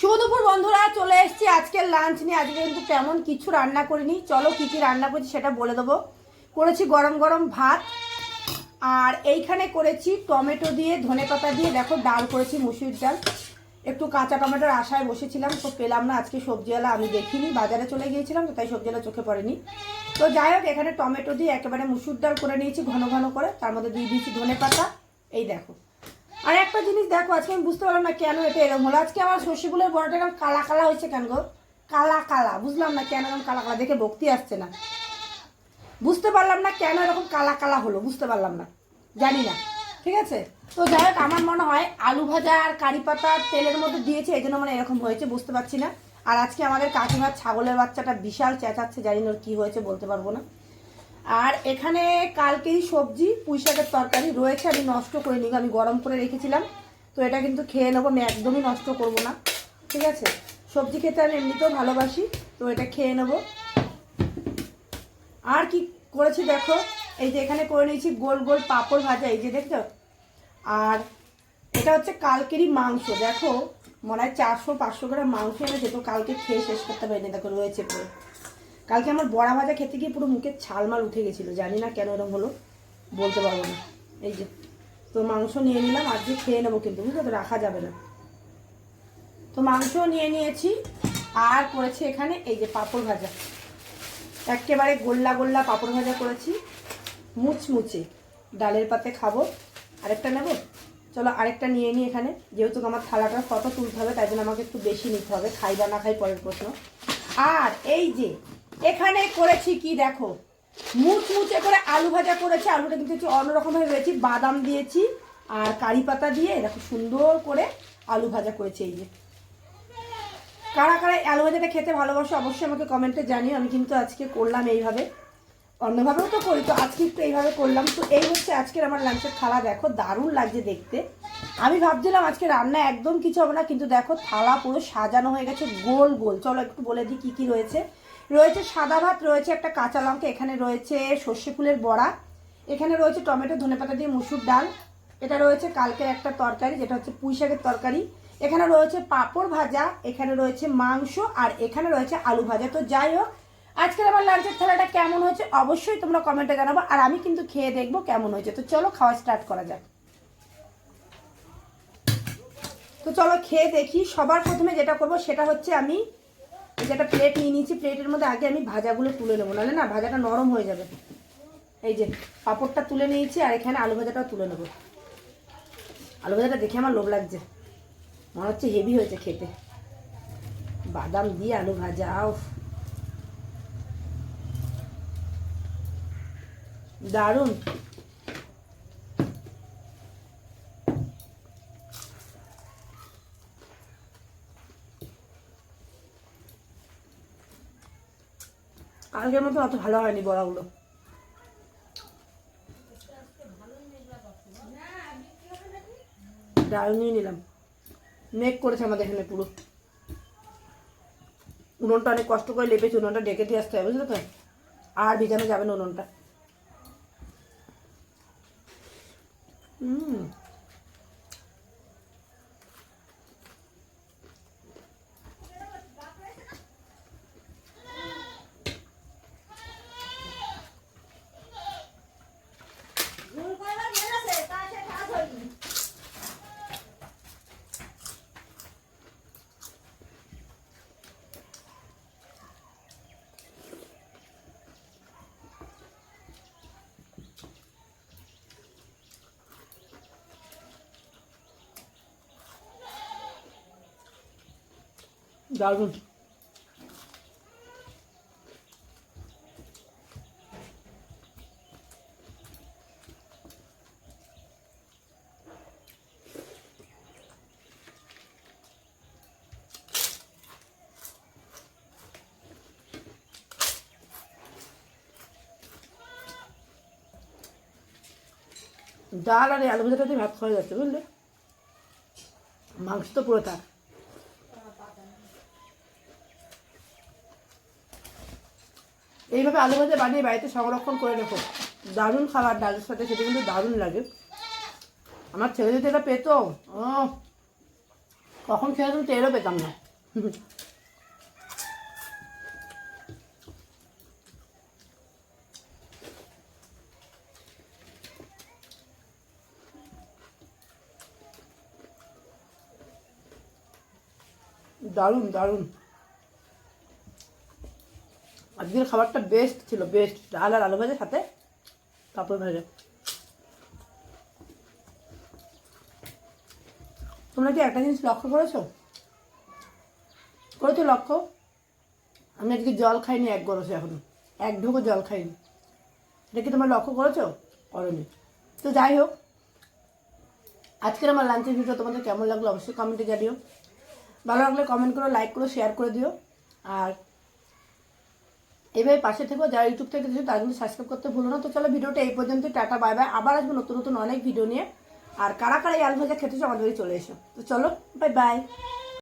শুভ দুপুর বন্ধুরা, চলে এসেছি আজকের লাঞ্চ নিয়ে। আজকে কিন্তু তেমন কিছু রান্না করিনি। চলো কি কি রান্না করছি সেটা বলে দেবো। করেছি গরম গরম ভাত, আর এইখানে করেছি টমেটো দিয়ে, ধনে পাতা দিয়ে, দেখো ডাল করেছি মুসুর ডাল। একটু কাঁচা টমেটোর আশায় বসেছিলাম, তো পেলাম না, আজকে সবজিওয়ালা আমি দেখিনি, বাজারে চলে গিয়েছিলাম, তো তাই সবজিওয়ালা চোখে পড়েনি। তো যাই হোক, এখানে টমেটো দিয়ে একেবারে মুসুর ডাল করে নিয়েছি, ঘন ঘন করে, তার মধ্যে দিয়ে দিয়েছি ধনে পাতা। এই দেখো। আর একটা জিনিস দেখো, আজকে আমি বুঝতে পারলাম না কেন এটা এরকম হলো। আজকে আমার সর্ষেগুলোর বড়টা এরকম কালা কালা হয়েছে কেন গো? কালা কালা, বুঝলাম না কেন এরকম কালা কালা, দেখে ভক্তি আসছে না। বুঝতে পারলাম না কেন এরকম কালা কালা হলো, বুঝতে পারলাম না। জানি না, ঠিক আছে? তো যাই হোক, আমার মনে হয় আলু ভাজা আর কারি পাতা তেলের মধ্যে দিয়েছে এই জন্য মানে এরকম হয়েছে, বুঝতে পারছি না। আর আজকে আমাদের কাকিমার ছাগলের বাচ্চাটা বিশাল চেঁচাচ্ছে, জানি না ওর কী হয়েছে, বলতে পারব না। আর এখানে কালকেরই সবজি, পুঁই শাকের তরকারি রয়েছে, আমি নষ্ট করে নিব আমি গরম করে রেখেছিলাম। তো এটা কিন্তু খেয়ে নেব, আমি একদমই নষ্ট করব না। ঠিক আছে? সবজি খেতে আমি এমনিতেও ভালোবাসি, তো এটা খেয়ে নেব। আর কি করেছি দেখো? এই যে এখানে করে নিয়েছি গোল গোল পাঁপড় ভাজা, এই যে দেখছ? আর এটা হচ্ছে কালকেরই মাংস, দেখো? মনে হয় চারশো পাঁচশো গ্রাম মাংস এনেছে, তো কালকে খেয়ে শেষ করতে পারিনি, দেখো, রয়েছে পুরো। কালকে আমার বড়া ভাজা খেতে গিয়ে পুরো মুখে ছালমাল উঠে গেছিল, জানি না কেন এরকম হলো, বলতে পারব না। এই যে, তো মাংস নিয়ে নিলাম, আজকে খেয়ে নেব কিন্তু, বুঝলো তো রাখা যাবে না। তো মাংস নিয়ে নিয়েছি, আর করেছি এখানে এই যে পাঁপড় ভাজা। একেবারে গোল্লা গোল্লা পাঁপড় ভাজা করেছি, মুচমুচে। ডালের পাতে খাব, আরেকটা নেব? চলো আরেকটা নিয়ে নিই এখানে, যেহেতু আমার থালাটা ফটো তুলতে হবে, তাই জন্য আমাকে একটু বেশি নিতে হবে, খাই বা না খাই পরের প্রশ্ন। আর এই যে এখানে করেছি কি দেখো? মুচমুচে করে আলু ভাজা করেছি, আলুটা কিন্তু একটু অন্যরকমভাবে রয়েছি। বাদাম দিয়েছি আর কারি পাতা দিয়ে দেখো সুন্দর করে আলু ভাজা করেছি এই যে। কারা কারা আলু ভাজাটা খেতে ভালোবাসো অবশ্যই আমাকে কমেন্টে জানিও। আমি কিন্তু আজকে করলাম এইভাবে। অন্যভাবেও তো করি, তো আজকে একটু এইভাবে করলাম। তো এই হচ্ছে আজকের আমার লাঞ্চের থালা। দেখো, দারুণ লাগছে দেখতে। আমি ভাবছিলাম আজকে রান্না একদম কিছু হবে না, কিন্তু দেখো থালা পুরো সাজানো হয়ে গেছে গোল গোল। চলো একটু বলে দিই কী কী রয়েছে। রয়েছে সাদা ভাত, রয়েছে একটা কাঁচা লঙ্কা, এখানে রয়েছে সর্ষে ফুলের বড়া, এখানে রয়েছে টমেটো ধনেপাতা দিয়ে মুসুর ডাল, এটা রয়েছে কালকের একটা তরকারি, যেটা হচ্ছে পুঁই শাকের তরকারি, এখানে রয়েছে পাঁপড় ভাজা, এখানে রয়েছে মাংস, আর এখানে রয়েছে আলু ভাজা। তো যাই হোক, আজকের আমার লাঞ্চের থালাটা কেমন হয়েছে অবশ্যই তোমরা কমেন্টে জানাব, আর আমি কিন্তু খেয়ে দেখব কেমন হয়েছে। তো চলো খাওয়া স্টার্ট করা যাক। তো চলো খেয়ে দেখি, সবার প্রথমে যেটা করব সেটা হচ্ছে আমি এই যে একটা প্লেট নিয়ে নিয়েছি প্লেটের মধ্যে আগে আমি ভাজাগুলো তুলে নেব, নাহলে না ভাজাটা নরম হয়ে যাবে। এই যে পাঁপড়টা তুলে নিয়েছি, আর এখানে আলু ভাজাটাও তুলে নেব। আলু ভাজাটা দেখে আমার লোভ লাগছে। মনে হচ্ছে হেভি হয়েছে খেতে। বাদাম দিয়ে আলু ভাজা দারুণ। কালকের মতো অত ভালো হয়নি বড়াগুলো। ডাল নিয়ে নিলাম। মেঘ করেছে আমাদের এখানে পুরো। উনুনটা অনেক কষ্ট করে লেপেছে, উনুনটা ডেকে দিয়ে আসতে হবে, বুঝলে তো? আর ভিজানো যাবে না উনুনটা। হুম দারুণ। ডাল আর আলু ভাজাটা দিয়ে ভাত খাওয়া যাচ্ছে বুঝলে? মাংস তো পুরো থাক। এইভাবে আলু ভাজা বানিয়ে বাড়িতে সংরক্ষণ করে রেখো। দারুণ খাবার, ডালের সাথে খেতে কিন্তু দারুণ লাগে। আমার ছেলে যদি এটা পেতো কখন খেয়ে তুমি টেরও পেতাম না। দারুণ দারুণ। আজকের খাবারটা বেস্ট ছিল বেস্ট ডাল আর আলু ভাজার সাথে পাঁপড় ভাজা। তোমরা কি একটা জিনিস লক্ষ্য করেছ? করেছ লক্ষ্য? আমি আজকে জল খাইনি এক গরসে এখনও। এক ঢোকো জল খাইনি। এটা কি তোমরা লক্ষ্য করেছ? করনি। তো যাই হোক, আজকের আমার লাঞ্চের ভিডিও তোমাদের কেমন লাগল অবশ্যই কমেন্টে জানিও। ভালো লাগলে কমেন্ট করো লাইক করো শেয়ার করে দিও। আর এইভাবে পাশে থেকেও যারা ইউটিউব থেকে দেখছ তারা কিন্তু সাবস্ক্রাইব করতে ভুলো না। তো চলো ভিডিওটা এই পর্যন্ত, টাটা বাই বাই আবার আসব নতুন নতুন অনেক ভিডিও নিয়ে। আর কারা কারা এই আলু ভাজা খেতেছো আমাদের চলে এসো। তো চলো বাই বাই